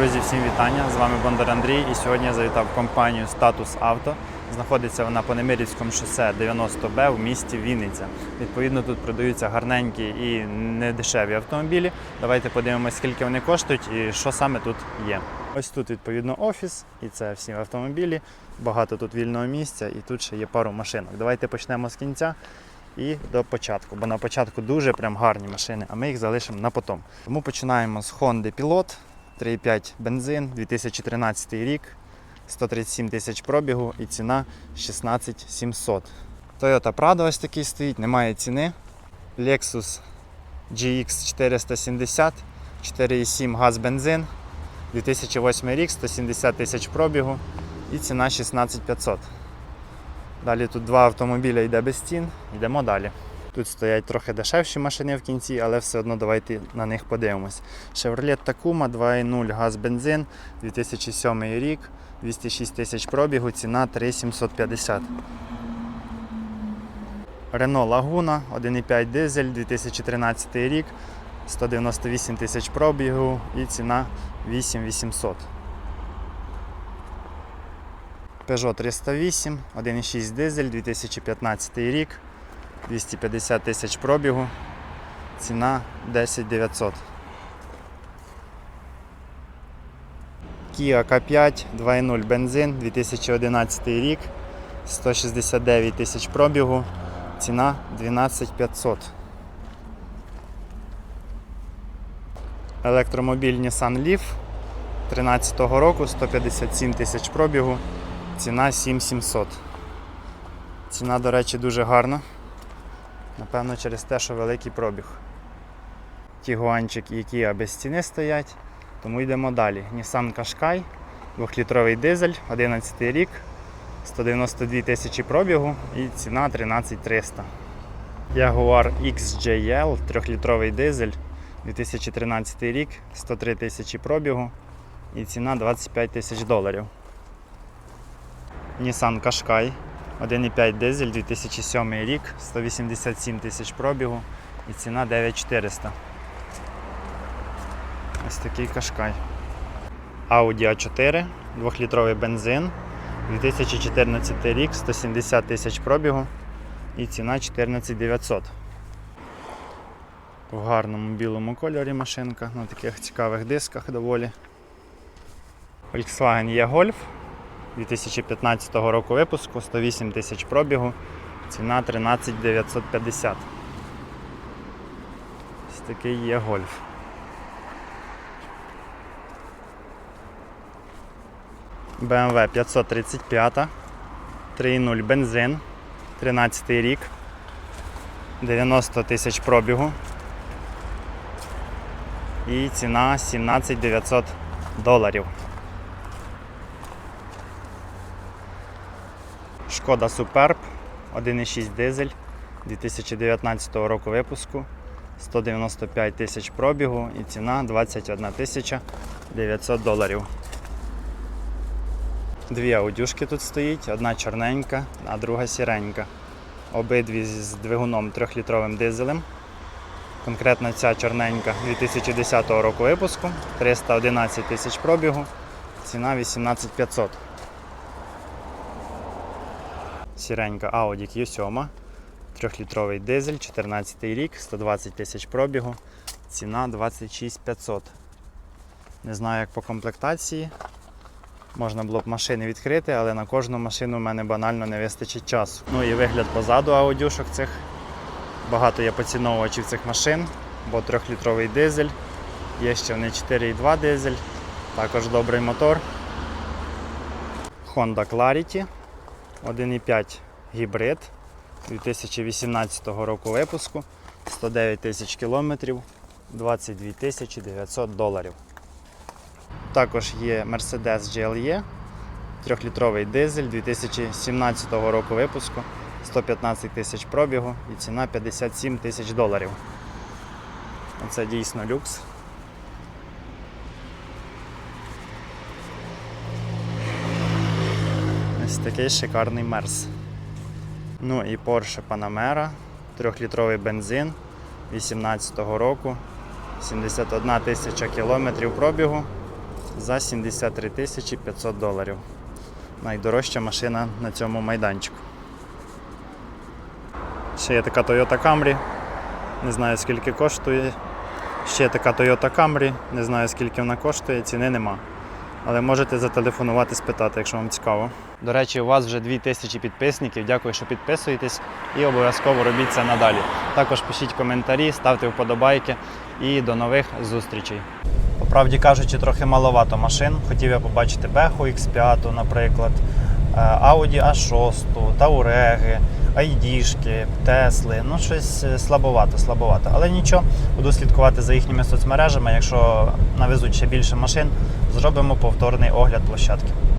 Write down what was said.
Друзі, всім вітання! З вами Бондар Андрій. І сьогодні я завітав в компанію Статус Авто. Знаходиться вона по Немирівському шосе 90Б в місті Вінниця. Відповідно, тут продаються гарненькі і недешеві автомобілі. Давайте подивимося, скільки вони коштують і що саме тут є. Ось тут відповідно офіс, і це всі автомобілі. Багато тут вільного місця, і тут ще є пару машинок. Давайте почнемо з кінця і до початку, бо на початку дуже прям гарні машини, а ми їх залишимо на потом. Тому починаємо з Honda Pilot 3,5 бензин, 2013 рік, 137 тисяч пробігу і ціна 16 700. Toyota Prado ось такий стоїть, немає ціни. Lexus GX 470, 4,7 газ бензин, 2008 рік, 170 тисяч пробігу і ціна 16 500. Далі тут два автомобіля йде без стін, йдемо далі. Тут стоять трохи дешевші машини в кінці, але все одно давайте на них подивимось. Chevrolet Tacoma 2.0 газ бензин, 2007 рік, 206 тисяч пробігу, ціна 3750. Renault Laguna 1.5 дизель, 2013 рік, 198 тисяч пробігу і ціна 8800. Peugeot 308, 1.6 дизель, 2015 рік, 250 тисяч пробігу, ціна 10 900. Kia K5 2.0 бензин, 2011 рік, 169 тисяч пробігу, ціна 12 500. Електромобіль Nissan Leaf 13 року, 157 тисяч пробігу, ціна 7700. Ціна, до речі, дуже гарна. Напевно, через те, що великий пробіг. Тігуанчик і Kia без ціни стоять, тому йдемо далі. Nissan Qashqai, 2-літровий дизель, 11 рік, 192 тисячі пробігу і ціна 13300. Jaguar XJL, 3-літровий дизель, 2013 рік, 103 тисячі пробігу і ціна 25 тисяч доларів. Nissan Qashqai 1,5 дизель 2007 рік, 187 тисяч пробігу і ціна 9400. Ось такий Qashqai. Audi A4, 2-літровий бензин, 2014 рік, 170 тисяч пробігу і ціна 14900. В гарному білому кольорі машинка, на таких цікавих дисках доволі. Volkswagen E-Golf 2015 року випуску, 108 тисяч пробігу, ціна 13 950. Ось такий є гольф. BMW 535, 3.0 бензин, 13 рік, 90 тисяч пробігу. І ціна 17 900 доларів. Шкода Superb 1,6 дизель 2019 року випуску, 195 тисяч пробігу і ціна 21 тисяча 900 доларів. Дві аудюшки тут стоїть, одна чорненька, а друга сіренька. Обидві з двигуном 3-літровим дизелем. Конкретно ця чорненька 2010 року випуску, 311 тисяч пробігу, ціна 18 500. Сіренька Audi Q7, 3-літровий дизель, 14 рік, 120 тисяч пробігу, ціна 26 500. Не знаю, як по комплектації. Можна було б машини відкрити, але на кожну машину в мене банально не вистачить часу. Ну і вигляд позаду аудюшок цих. Багато є поціновувачів цих машин, бо 3-літровий дизель. Є ще вони 4,2 дизель, також добрий мотор. Honda Clarity 1,5 гібрид 2018 року випуску, 109 тисяч кілометрів, 22 тисячі 900 доларів. Також є Mercedes GLE, 3-літровий дизель 2017 року випуску, 115 тисяч пробігу і ціна 57 тисяч доларів. Це дійсно люкс. Ось такий шикарний мерс. Ну і Porsche Panamera, 3-літровий бензин 18-го року, 71 тисяча кілометрів пробігу за 73 тисячі 500 доларів. Найдорожча машина на цьому майданчику. Ще є така Toyota Camry. Не знаю скільки коштує. Ще є така Toyota Camry. Не знаю скільки вона коштує, ціни нема. Але можете зателефонувати, спитати, якщо вам цікаво. До речі, у вас вже 2000 підписників. Дякую, що підписуєтесь і обов'язково робіть це надалі. Також пишіть коментарі, ставте вподобайки і до нових зустрічей. По правді кажучи, трохи маловато машин. Хотів я побачити Bechу X5, наприклад, е, Audi A6, Тауреги, Айдішки, Тесли. Ну, щось е, слабовато, слабовато. Але нічого, буду слідкувати за їхніми соцмережами. Якщо навезуть ще більше машин, зробимо повторний огляд площадки.